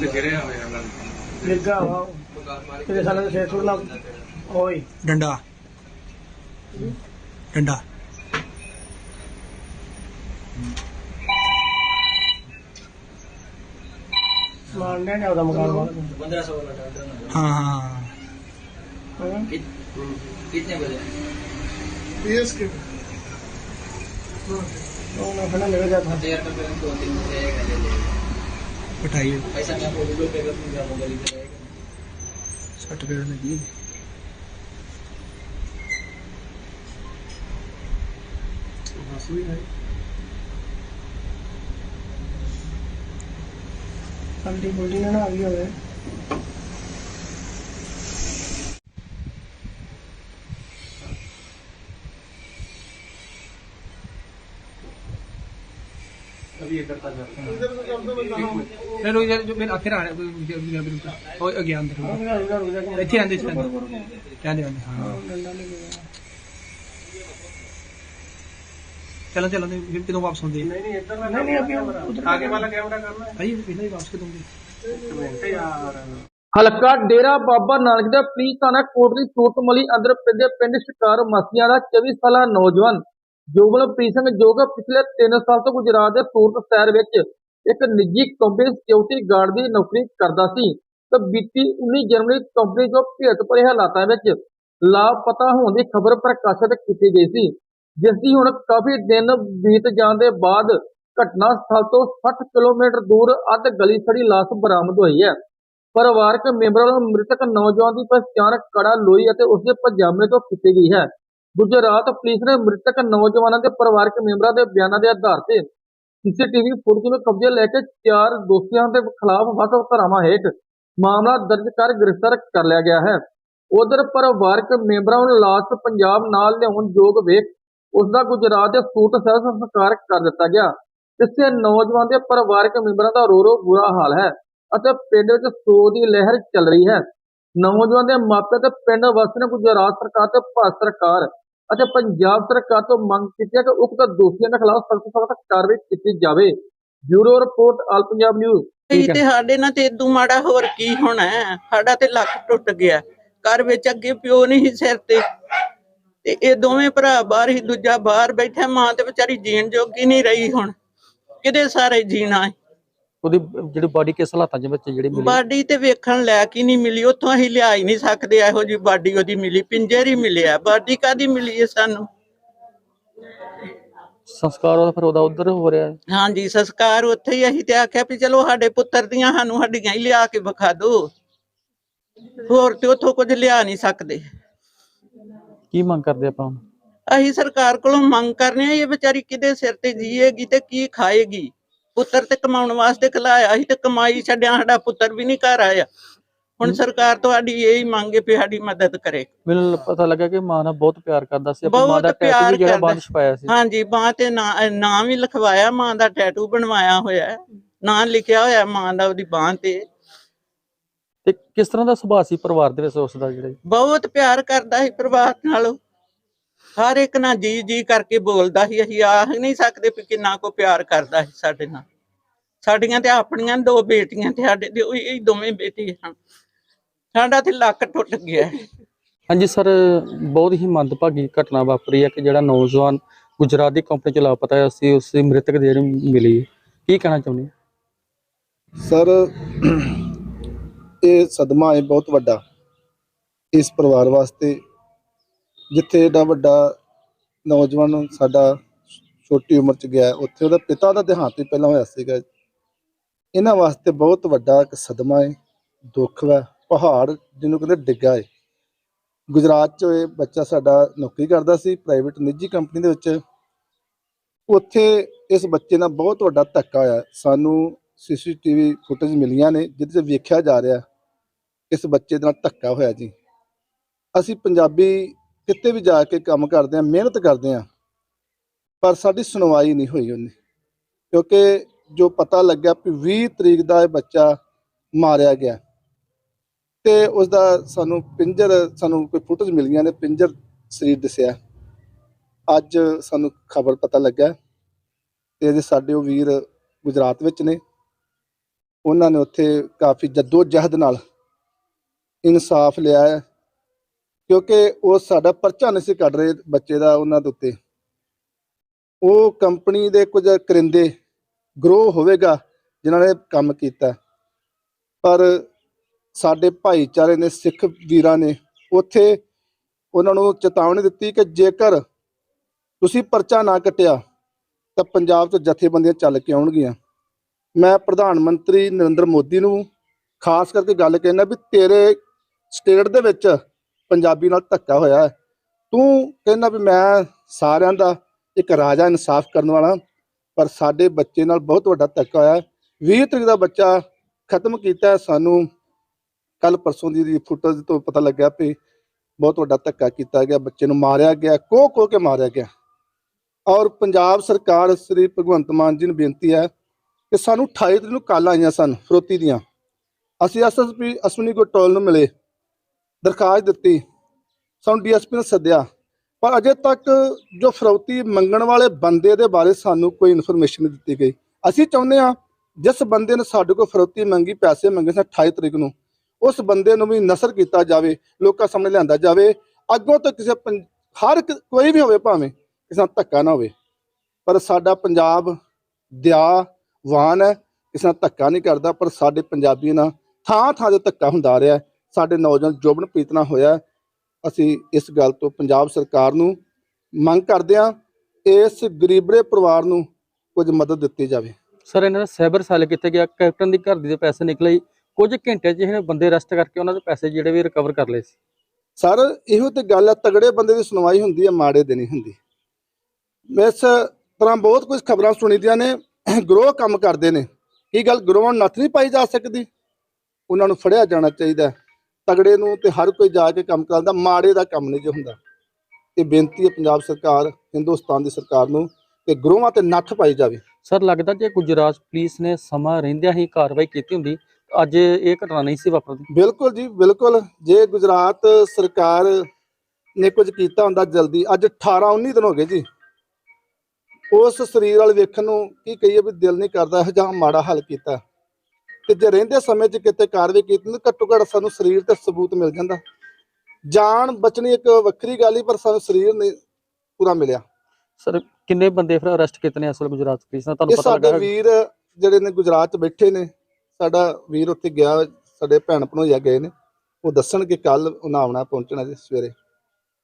ਤੇ ਗਿਰਿਆ ਹੋਇਆ ਗੱਲ ਲੱਗਾ ਵਾ ਤੇਰੇ ਸਾਲੇ ਦੇ ਸਿਰ ਸੁਣਨਾ ਓਏ ਡੰਡਾ ਡੰਡਾ ਸਮਾਨ ਨੇ ਉਹਦਾ ਮਕਾਨ ਵਾਲਾ ਹਾਂ ਹਾਂ ਹਾਂ कितने बजे ਪੀਐਸਕੇ ਉਹ ਨਾ ਫਣਾ ਮੇਰੇ ਜਾ था देर तक दो तीन बजे आएगा ले लेगा मिठाई सर्टिफिकेट में दी हल्दी बोली ना आ गई होवे रहेगा ਸੱਟ ਪੇੜ ਲੱਗੀ ਅੰਡੀ ਬੁਲਡੀ ਨਾ ਆ ਗਈ ਹੋਵੇ ਲੈ ਲੋ ਯਾਰ ਜੋ ਮੇਰੇ ਆਖਿਰ ਆ ਰਿਹਾ ਉਹ ਅਗਿਆਨ ਦੇ ਇੱਥੇ ਆਂਦੇ ਸੀ ਕਹਿੰਦੇ ਆਂਦੇ ਹਾਂ ਚਲੋ ਚਲੋ ਫਿਰ ਕਿਦੋਂ ਵਾਪਸ ਹੁੰਦੇ ਨਹੀਂ ਨਹੀਂ ਇੱਧਰ ਨਹੀਂ ਨਹੀਂ ਅਭੀ ਉਧਰ ਆਗੇ ਵਾਲਾ ਕੈਮਰਾ ਕਰਨਾ ਹੈ ਭਾਈ ਪਹਿਲਾਂ ਹੀ ਵਾਪਸ ਕਦੋਂ ਹੁੰਦੇ ਮਿੰਟ ਯਾਰ ਹਲਕਾ ਡੇਰਾ ਬਾਬਾ ਨਾਨਕ ਦੇ ਪੁਲਿਸ ਥਾਣਾ ਕੋਟਲੀ ਸੂਤਮਲੀ ਅੰਦਰ ਪੈਂਦੇ ਪਿੰਡ ਸ਼ਿਕਾਰ ਮਸੀਆਂ ਦਾ 24 ਸਾਲਾ ਨੌਜਵਾਨ ਜੋਗਲਪ੍ਰੀਤ ਸਿੰਘ ਜੋ ਕਿ ਪਿਛਲੇ 3 ਸਾਲ ਤੋਂ ਗੁਜਰਾਤ ਦੇ ਸੂਰਤ ਸ਼ਹਿਰ ਵਿੱਚ ਇੱਕ ਨਿੱਜੀ ਕੰਪਨੀ ਸਿਕਿਉਰਿਟੀ ਗਾਰਡ ਦੀ ਨੌਕਰੀ ਕਰਦਾ ਸੀ। ਤੇ ਬੀਤੀ 19 ਜਨਵਰੀ ਕੰਪਨੀ ਜੋ ਭੇਤ ਭਰੇ ਹਾਲਾਤਾਂ ਵਿੱਚ ਲਾਪਤਾ ਹੋਣ ਦੀ ਖਬਰ ਪ੍ਰਕਾਸ਼ਿਤ ਕੀਤੀ ਗਈ ਸੀ, ਜਿਸ ਦੀ ਹੁਣ ਕਾਫੀ ਦਿਨ ਬੀਤ ਜਾਣ ਦੇ ਬਾਅਦ ਘਟਨਾ ਸਥਲ ਤੋਂ 60 ਕਿਲੋਮੀਟਰ ਦੂਰ ਅੱਧ ਗਲੀ ਸੜੀ ਲਾਸ਼ ਬਰਾਮਦ ਹੋਈ ਹੈ। ਪਰਿਵਾਰਕ ਮੈਂਬਰਾਂ ਨੂੰ ਮ੍ਰਿਤਕ ਨੌਜਵਾਨ ਦੀ ਪਛਾਣ ਕੜਾ ਲੋਈ ਅਤੇ ਉਸਦੇ ਪਜਾਮੇ ਤੋਂ ਕੀਤੀ ਗਈ ਹੈ। ਗੁਜਰਾਤ ਪੁਲਿਸ ਨੇ ਮ੍ਰਿਤਕ ਨੌਜਵਾਨਾਂ ਦੇ ਪਰਿਵਾਰਕ ਮੈਂਬਰਾਂ ਦੇ ਬਿਆਨਾਂ ਦੇ ਆਧਾਰ ਤੇ ਸੀਸੀਟੀਵੀ ਫੁਟੇਜ ਨੂੰ ਕਬਜ਼ੇ ਲੈ ਕੇ ਚਾਰ ਦੋਸ਼ੀਆਂ ਦੇ ਖਿਲਾਫ ਵੱਖ ਧਾਰਾਵਾਂ ਹੇਠ ਮਾਮਲਾ ਦਰਜ ਕਰ ਗ੍ਰਿਫਤਾਰ ਕਰ ਲਿਆ ਗਿਆ ਹੈ। ਉਧਰ ਪਰਿਵਾਰਕ ਮੈਂਬਰਾਂ ਨੂੰ ਲਾਸ਼ ਪੰਜਾਬ ਨਾਲ ਲਿਆਉਣ ਯੋਗ ਵੇਖ ਉਸ ਦਾ ਗੁਜਰਾਤ ਦੇ ਸੂਟ ਸਹਿ ਸੰਸਕਾਰ ਕਰ ਦਿੱਤਾ ਗਿਆ। ਇਸੇ ਨੌਜਵਾਨ ਦੇ ਪਰਿਵਾਰਕ ਮੈਂਬਰਾਂ ਦਾ ਰੋ ਰੋ ਬੁਰਾ ਹਾਲ ਹੈ ਅਤੇ ਪਿੰਡ ਵਿੱਚ ਸੋਗ ਦੀ ਲਹਿਰ ਚੱਲ ਰਹੀ ਹੈ। ਨੌਜਵਾਨ ਦੇ ਮਾਪੇ ਤੇ ਪਿੰਡ ਵਾਸੀਆਂ ਨੇ ਗੁਜਰਾਤ ਸਰਕਾਰ ਤੇ ਭਾਰਤ ਸਰਕਾਰ ਅਤੇ ਪੰਜਾਬ ਸਰਕਾਰ ਤੋਂ ਮੰਗ ਕੀਤੀ ਹੈ ਕਿ ਉਕਤ ਦੋਸ਼ੀਆਂ ਦੇ ਖਿਲਾਫ ਸਖਤ ਸਖਤ ਕਾਰਵਾਈ ਕੀਤੀ ਜਾਵੇ। Bureau report, all Punjab news. ਇਹ ਤੇ ਸਾਡੇ ਨਾਲ ਤੇ ਇਦੋਂ ਮਾੜਾ ਹੋਰ ਕੀ ਹੋਣਾ ਸਾਡਾ ਤੇ ਲੱਕ ਟੁੱਟ ਗਿਆ। ਘਰ ਵਿੱਚ ਅੱਗੇ ਪਿਓ ਨਹੀਂ ਸਿਰ ਤੇ। ਤੇ ਇਹ ਦੋਵੇਂ ਭਰਾ ਬਾਹਰ ਹੀ ਦੂਜਾ ਬਾਹਰ ਬੈਠਾ, ਮਾਂ ਤੇ ਵਿਚਾਰੀ ਜੀਣ ਜੋਗੀ ਨਹੀਂ ਰਹੀ ਹੁਣ। ਕਿਹਦੇ ਸਾਰੇ ਜੀਣਾ ਹੈ ਉਹਦੀ ਜਿਹੜੀ ਬਾਡੀ ਕਿਸ ਹਾਲਾਤਾਂ 'ਚ ਵਿੱਚ ਜਿਹੜੀ ਮਿਲੀ? ਬਾਡੀ ਤੇ ਵੇਖਣ ਲਾਇਕ ਹੀ ਨਹੀਂ ਮਿਲੀ ਉੱਥੋਂ ਅਸੀਂ ਲਿਆ ਹੀ ਨਹੀਂ ਸਕਦੇ ਇਹੋ ਜੀ ਬਾਡੀ ਉਹਦੀ ਮਿਲੀ ਪਿੰਜਰ ਹੀ ਮਿਲਿਆ। ਬਾਡੀ ਕਾਦੀ ਮਿਲੀ ਹੈ ਸਾਨੂੰ? ਸੰਸਕਾਰ ਉਹਦਾ ਫਿਰ ਉਹਦਾ ਉਧਰ ਹੋ ਰਿਹਾ ਹੈ। ਹਾਂਜੀ ਸੰਸਕਾਰ ਉੱਥੇ ਹੀ ਅਸੀਂ ਤੇ ਆਖਿਆ ਵੀ ਚਲੋ ਸਾਡੇ ਪੁੱਤਰ ਦੀਆਂ ਸਾਨੂੰ ਹੱਡੀਆਂ ਹੀ ਲਿਆ ਕੇ ਵਿਖਾ ਦਿਓ ਹੋਰ ਤੇ ਉੱਥੋਂ ਕੁਝ ਲਿਆ ਨਹੀਂ ਸਕਦੇ। ਕੀ ਮੰਗ ਕਰਦੇ ਆਪਾਂ? ਅਸੀਂ ਸਰਕਾਰ ਕੋਲੋਂ ਮੰਗ ਕਰਨੇ ਆ ਇਹ ਵਿਚਾਰੀ ਕਿਹਦੇ ਸਿਰ ਤੇ ਜੀਏਗੀ ਤੇ ਕੀ ਖਾਏਗੀ? ਪੁੱਤਰ ਤੇ ਕਮਾਉਣ ਵਾਸਤੇ ਖਲਾਇਆ ਸੀ ਤੇ ਕਮਾਈ ਛੱਡਿਆ ਸਾਡਾ ਪੁੱਤਰ ਵੀ ਨਹੀਂ ਘਰ ਆਇਆ। ਹੁਣ ਸਰਕਾਰ ਤੁਹਾਡੀ ਇਹ ਹੀ ਮੰਗੇ ਵੀ ਸਾਡੀ ਮਦਦ ਕਰੇ। ਮੈਨੂੰ ਪਤਾ ਲੱਗਾ ਕਿ ਮਾਂ ਨਾਲ ਬਹੁਤ ਪਿਆਰ ਕਰਦਾ ਸੀ ਆਪਣੀ ਮਾਂ ਦਾ ਟੈਟੂ ਜਿਹੜਾ ਬਾਅਦ ਛਪਾਇਆ ਸੀ। ਹਾਂਜੀ ਬਾਂਹ ਤੇ ਨਾਂ ਵੀ ਲਿਖਵਾਇਆ ਮਾਂ ਦਾ ਟੈਟੂ ਬਣਵਾਇਆ ਹੋਇਆ ਨਾਂ ਲਿਖਿਆ ਹੋਇਆ ਮਾਂ ਦਾ ਉਹਦੀ ਬਾਂਹ ਤੇ। ਤੇ ਕਿਸ ਤਰ੍ਹਾਂ ਦਾ ਸੁਭਾਅ ਸੀ ਪਰਿਵਾਰ ਦੇ ਵਿੱਚ ਉਸ ਦਾ ਜਿਹੜਾ? ਬਹੁਤ ਪਿਆਰ ਕਰਦਾ ਸੀ ਪਰਿਵਾਰ ਨਾਲ। ਹਰ ਇੱਕ ਨਾਲ ਜੀ ਜੀ ਕਰਕੇ ਬੋਲਦਾ ਸੀ ਅਸੀਂ ਆਖ ਨਹੀਂ ਸਕਦੇ ਵੀ ਕਿੰਨਾ ਕੋ ਪਿਆਰ ਕਰਦਾ ਸੀ ਸਾਡੇ ਨਾਲ। ਸਾਡੀਆਂ ਤੇ ਆਪਣੀਆਂ ਦੋ ਬੇਟੀਆਂ ਤੇ ਸਾਡੇ ਦੇ ਉਹੀ ਇਹ ਦੋਵੇਂ ਬੇਟੇ ਹਨ ਸਾਡਾ ਤੇ ਲੱਕ ਟੁੱਟ ਗਿਆ। ਹਾਂਜੀ ਸਰ ਬਹੁਤ ਹੀ ਮੰਦਭਾਗੀ ਘਟਨਾ ਵਾਪਰੀ ਹੈ ਕਿ ਜਿਹੜਾ ਨੌਜਵਾਨ ਗੁਜਰਾਤ ਦੀ ਕੰਪਨੀ ਚ ਲਾਪਤਾ ਹੈ ਸੀ ਉਸ ਦੀ ਮ੍ਰਿਤਕ ਦੇਹ ਮਿਲੀ। ਕੀ ਕਹਿਣਾ ਚਾਹੁੰਦੇ ਹੋ? ਸਰ ਇਹ ਸਦਮਾ ਹੈ ਬਹੁਤ ਵੱਡਾ ਇਸ ਪਰਿਵਾਰ ਵਾਸਤੇ ਜਿੱਥੇ ਏਡਾ ਵੱਡਾ ਨੌਜਵਾਨ ਸਾਡਾ ਛੋਟੀ ਉਮਰ ਚ ਗਿਆ ਉੱਥੇ ਉਹਦਾ ਪਿਤਾ ਦਾ ਦੇਹਾਂਤ ਵੀ ਪਹਿਲਾਂ ਹੋਇਆ ਸੀਗਾ ਇਹਨਾਂ ਵਾਸਤੇ ਬਹੁਤ ਵੱਡਾ ਇੱਕ ਸਦਮਾ ਹੈ ਦੁੱਖ ਹੈ ਪਹਾੜ ਜਿਹਨੂੰ ਕਹਿੰਦੇ ਡਿੱਗਾ ਹੈ ਗੁਜਰਾਤ ਚ ਇਹ ਬੱਚਾ ਸਾਡਾ ਨੌਕਰੀ ਕਰਦਾ ਸੀ ਪ੍ਰਾਈਵੇਟ ਨਿੱਜੀ ਕੰਪਨੀ ਦੇ ਵਿੱਚ। ਉੱਥੇ ਇਸ ਬੱਚੇ ਨਾਲ ਬਹੁਤ ਵੱਡਾ ਧੱਕਾ ਹੋਇਆ। ਸਾਨੂੰ ਸੀਸੀਟੀਵੀ ਫੁਟੇਜ ਮਿਲੀਆਂ ਨੇ, ਜਿਹਦੇ 'ਚ ਵੇਖਿਆ ਜਾ ਰਿਹਾ, ਇਸ ਬੱਚੇ ਨਾਲ ਧੱਕਾ ਹੋਇਆ ਜੀ। ਅਸੀਂ ਪੰਜਾਬੀ ਕਿਤੇ ਵੀ ਜਾ ਕੇ ਕੰਮ ਕਰਦੇ ਹਾਂ, ਮਿਹਨਤ ਕਰਦੇ ਹਾਂ, ਪਰ ਸਾਡੀ ਸੁਣਵਾਈ ਨਹੀਂ ਹੋਈ ਉਹਨੇ। ਕਿਉਂਕਿ ਜੋ ਪਤਾ ਲੱਗਿਆ ਕਿ 20 ਤਰੀਕ ਦਾ ਇਹ ਬੱਚਾ ਮਾਰਿਆ ਗਿਆ। ਤੇ ਉਸ ਦਾ ਸਾਨੂੰ ਪਿੰਜਰ, ਸਾਨੂੰ ਕੋਈ ਫੁਟੇਜ ਮਿਲੀਆਂ ਨੇ, ਪਿੰਜਰ ਸਰੀਰ ਦਿਸਿਆ। ਅੱਜ ਸਾਨੂੰ ਖਬਰ ਪਤਾ ਲੱਗਾ ਤੇ ਇਹਦੇ ਸਾਡੇ ਉਹ ਵੀਰ ਗੁਜਰਾਤ ਵਿੱਚ ਨੇ। ਉਹਨਾਂ ਨੇ ਉੱਥੇ ਕਾਫੀ ਜੱਦੋ ਜਹਿਦ ਨਾਲ ਇਨਸਾਫ ਲਿਆ ਹੈ, ਕਿਉਂਕਿ ਉਹ ਸਾਡਾ ਪਰਚਾ ਨਹੀਂ ਸੀ ਕੱਢ ਰਹੇ ਬੱਚੇ ਦਾ ਉਹਨਾਂ ਦੇ ਉੱਤੇ। ਉਹ ਕੰਪਨੀ ਦੇ ਕੁਝ ਕਰਿੰਦੇ ਗਰੋ ਹੋਵੇਗਾ, ਜਿਨ੍ਹਾਂ ਨੇ ਕੰਮ ਕੀਤਾ। ਪਰ ਸਾਡੇ ਭਾਈਚਾਰੇ ਨੇ ਸਿੱਖ ਵੀਰਾਂ ਨੇ ਉੱਥੇ ਉਹਨਾਂ ਨੂੰ ਚੇਤਾਵਨੀ ਦਿੱਤੀ ਕਿ ਜੇਕਰ ਤੁਸੀਂ ਪਰਚਾ ਨਾ ਕੱਟਿਆ, ਤਾਂ ਪੰਜਾਬ ਤੋਂ ਜਥੇਬੰਦੀਆਂ ਚੱਲ ਕੇ ਆਉਣਗੀਆਂ। ਮੈਂ ਪ੍ਰਧਾਨ ਮੰਤਰੀ ਨਰਿੰਦਰ ਮੋਦੀ ਨੂੰ ਖਾਸ ਕਰਕੇ ਗੱਲ ਕਹਿਣਾ ਵੀ ਤੇਰੇ ਸਟੇਟ ਦੇ ਵਿੱਚ ਪੰਜਾਬੀ ਨਾਲ ਧੱਕਾ ਹੋਇਆ ਹੈ। ਤੂੰ ਕਹਿੰਦਾ ਵੀ ਮੈਂ ਸਾਰਿਆਂ ਦਾ ਇੱਕ ਰਾਜਾ ਇਨਸਾਫ ਕਰਨ ਵਾਲਾ। ਪਰ ਸਾਡੇ ਬੱਚੇ ਨਾਲ ਬਹੁਤ ਵੱਡਾ ਧੱਕਾ ਹੋਇਆ ਹੈ। 20 ਤਰੀਕ ਦਾ ਬੱਚਾ ਖਤਮ ਕੀਤਾ ਸਾਨੂੰ ਕੱਲ ਪਰਸੋਂ ਦੀ ਫੁਟੇਜ ਤੋਂ ਪਤਾ ਲੱਗਿਆ ਵੀ ਬਹੁਤ ਵੱਡਾ ਧੱਕਾ ਕੀਤਾ ਗਿਆ। ਬੱਚੇ ਨੂੰ ਮਾਰਿਆ ਗਿਆ ਕੋ ਕੋ ਕੇ ਮਾਰਿਆ ਗਿਆ। ਔਰ ਪੰਜਾਬ ਸਰਕਾਰ ਸ੍ਰੀ ਭਗਵੰਤ ਮਾਨ ਜੀ ਨੂੰ ਬੇਨਤੀ ਹੈ ਕਿ ਸਾਨੂੰ 28 ਤਰੀਕ ਨੂੰ ਕਾਲਾਂ ਆਈਆਂ ਸਨ, ਫਰੋਤੀ ਦੀਆਂ। ਅਸੀਂ ਐਸਐਸਪੀ ਅਸ਼ਵਨੀ ਗੋਟੋਲ ਨੂੰ ਮਿਲੇ, ਦਰਖਾਸਤ ਦਿੱਤੀ, ਸਾਨੂੰ ਡੀਐਸਪੀ ਨੇ ਸੱਦਿਆ। ਪਰ ਅਜੇ ਤੱਕ ਜੋ ਫਰੌਤੀ ਮੰਗਣ ਵਾਲੇ ਬੰਦੇ ਦੇ ਬਾਰੇ ਸਾਨੂੰ ਕੋਈ ਇਨਫੋਰਮੇਸ਼ਨ ਨਹੀਂ ਦਿੱਤੀ ਗਈ। ਅਸੀਂ ਚਾਹੁੰਦੇ ਹਾਂ, ਜਿਸ ਬੰਦੇ ਨੇ ਸਾਡੇ ਕੋਲ ਫਰੌਤੀ ਮੰਗੀ, ਪੈਸੇ ਮੰਗੇ ਸਨ 28 ਤਰੀਕ ਨੂੰ, ਉਸ ਬੰਦੇ ਨੂੰ ਵੀ ਨਸਰ ਕੀਤਾ ਜਾਵੇ, ਲੋਕਾਂ ਸਾਹਮਣੇ ਲਿਆਂਦਾ ਜਾਵੇ। ਅੱਗੋਂ ਤੋਂ ਕਿਸੇ ਪੰ- ਹਰ ਕੋਈ ਵੀ ਹੋਵੇ ਭਾਵੇਂ, ਕਿਸੇ ਨਾਲ ਧੱਕਾ ਨਾ ਹੋਵੇ। ਪਰ ਸਾਡਾ ਪੰਜਾਬ ਦਿਆ ਦਿਆਵਾਨ ਹੈ, ਕਿਸੇ ਨਾਲ ਧੱਕਾ ਨਹੀਂ ਕਰਦਾ, ਪਰ ਸਾਡੇ ਪੰਜਾਬੀ ਨਾਲ ਥਾਂ ਥਾਂ ਤੇ ਧੱਕਾ ਹੁੰਦਾ ਆ ਰਿਹਾ ਸਾਡੇ ਨੌਜਵਾਨ ਜੋਬਨ ਪੀਤਨਾ ਹੋਇਆ ਅਸੀਂ ਇਸ ਗੱਲ ਤੋਂ ਪੰਜਾਬ ਸਰਕਾਰ ਨੂੰ ਮੰਗ ਕਰਦੇ ਹਾਂ ਇਸ ਗਰੀਬੜੇ ਪਰਿਵਾਰ ਨੂੰ ਕੁਝ ਮਦਦ ਦਿੱਤੀ ਜਾਵੇ। ਸਰ ਇਹਨਾਂ ਦਾ ਸਾਈਬਰ ਸੈੱਲ ਕਿੱਥੇ ਗਿਆ? ਕੈਪਟਨ ਦੀ ਘਰ ਦੀ ਦੇ ਪੈਸੇ ਨਿਕਲੇ। ਕੁਝ ਘੰਟੇ 'ਚ ਇਹਨੇ ਬੰਦੇ ਅਰੈਸਟ ਕਰਕੇ ਉਹਨਾਂ ਦੇ ਪੈਸੇ ਜਿਹੜੇ ਵੀ ਰਿਕਵਰ ਕਰ ਲਏ ਸੀ। ਸਰ ਇਹੋ ਤੇ ਗੱਲ ਹੈ ਤਗੜੇ ਬੰਦੇ ਦੀ ਸੁਣਵਾਈ ਹੁੰਦੀ ਹੈ ਮਾੜੇ ਦੀ ਨਹੀਂ ਹੁੰਦੀ। ਇਸ ਤਰ੍ਹਾਂ ਬਹੁਤ ਕੁਝ ਖਬਰਾਂ ਸੁਣੀਦੀਆਂ ਨੇ ਗਰੋਹ ਕੰਮ ਕਰਦੇ ਨੇ। ਇਹ ਗੱਲ ਗਰੋਹ ਨੂੰ ਨੱਥ ਨਹੀਂ ਪਾਈ ਜਾ ਸਕਦੀ। ਉਹਨਾਂ ਨੂੰ ਫੜਿਆ ਜਾਣਾ ਚਾਹੀਦਾ। ਤਗੜੇ ਨੂੰ ਤੇ ਹਰ ਕੋਈ ਜਾ ਕੇ ਕੰਮ ਕਰਦਾ ਮਾੜੇ ਦਾ ਕੰਮ ਨਹੀਂ ਜੇ ਹੁੰਦਾ। ਇਹ ਬੇਨਤੀ ਹੈ ਪੰਜਾਬ ਸਰਕਾਰ ਹਿੰਦੁਸਤਾਨ ਦੀ ਸਰਕਾਰ ਨੂੰ ਕਿ ਗਰੋਹਾਂ ਤੇ ਨੱਥ ਪਾਈ ਜਾਵੇ। ਸਰ ਲੱਗਦਾ ਕਿ ਗੁਜਰਾਤ ਪੁਲਿਸ ਨੇ ਸਮਾਂ ਰਹਿੰਦਿਆਂ ਹੀ ਕਾਰਵਾਈ ਕੀਤੀ ਹੁੰਦੀ ਅੱਜ ਇਹ ਘਟਨਾ ਨਹੀਂ ਸੀ ਵਾਪਰਦੀ। ਬਿਲਕੁਲ ਜੀ ਬਿਲਕੁਲ। ਜੇ ਗੁਜਰਾਤ ਸਰਕਾਰ ਨੇ ਕੁਝ ਕੀਤਾ ਹੁੰਦਾ ਜਲਦੀ ਅੱਜ 18 19 ਦਿਨ ਹੋ ਗਏ ਜੀ। ਉਸ ਸਰੀਰ ਵਾਲ ਵੇਖਣ ਨੂੰ ਕੀ ਕਹੀਏ ਵੀ ਦਿਲ ਨਹੀਂ ਕਰਦਾ ਇਹ ਜਾਂ ਮਾੜਾ ਹੱਲ ਕੀਤਾ। ਤੇ ਜੇ ਰਹਿੰਦੇ ਸਮੇਂ 'ਚ ਕਿਤੇ ਕਾਰਵਾਈ ਕੀਤੀ ਤਾਂ ਘੱਟੋ ਘੱਟ ਸਾਨੂੰ ਸਰੀਰ ਤੇ ਸਬੂਤ ਮਿਲ ਜਾਂਦਾ। ਜਾਨ ਬਚਣੀ ਇੱਕ ਵੱਖਰੀ ਗੱਲ ਹੀ ਪਰ ਸਾਨੂੰ ਸਰੀਰ ਨਹੀਂ ਪੂਰਾ ਮਿਲਿਆ। ਸਰ ਕਿੰਨੇ ਬੰਦੇ ਫਿਰ ਅਰੈਸਟ ਕੀਤੇ ਨੇ ਅਸਲ ਗੁਜਰਾਤ ਪੁਲਿਸ ਨੇ ਤੁਹਾਨੂੰ ਪਤਾ ਸਾਡੇ ਲੱਗਾ ਵੀਰ ਜਿਹੜੇ ਨੇ ਗੁਜਰਾਤ 'ਚ ਬੈਠੇ ਨੇ ਸਾਡਾ ਵੀਰ ਉੱਥੇ ਗਿਆ ਸਾਡੇ ਭੈਣ ਭਣੋਈਆ ਗਏ ਨੇ। ਉਹ ਦੱਸਣਗੇ ਕੱਲ ਉਹਨਾਂ ਆਉਣਾ ਪਹੁੰਚਣਾ ਜੀ ਸਵੇਰੇ।